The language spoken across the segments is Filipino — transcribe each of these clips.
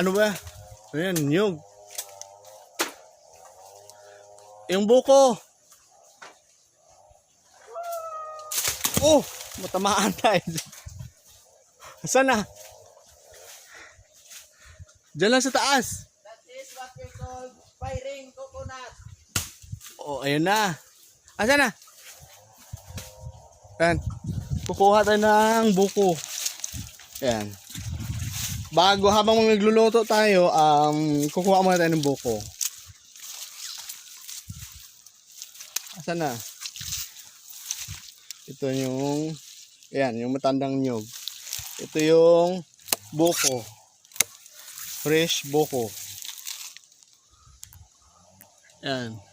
Ano ba? Ayan, nyug. Yung buko. Oh, matamaan tayo. Saan na? Diyan lang sa taas. That is what we call firing coconut. Oh, ayun na. Asan na? Yan. Kukuha tayo ng buko. Yan. Bago habang nagluluto tayo, um, kukuha muna tayo ng buko. Asan na? Ito yung, yan, yung matandang nyog. Ito yung buko. Fresh buko. Yan.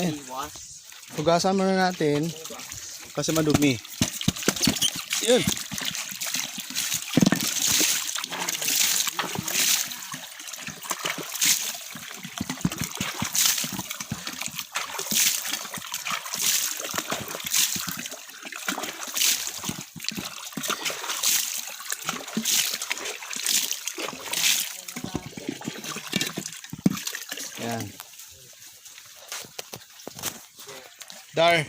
Eh, Iwas. hugasan muna natin kasi madumi. Yun. Yan. Dar.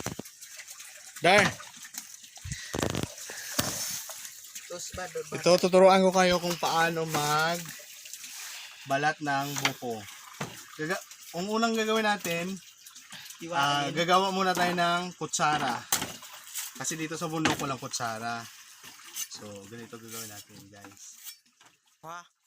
Dar. Ito, tuturuan ko kayo kung paano mag balat ng buko. Gaga ang unang gagawin natin, Iwain. gagawa muna tayo ng kutsara. Kasi dito sa bundok walang kutsara. So, ganito gagawin natin, guys. Ha?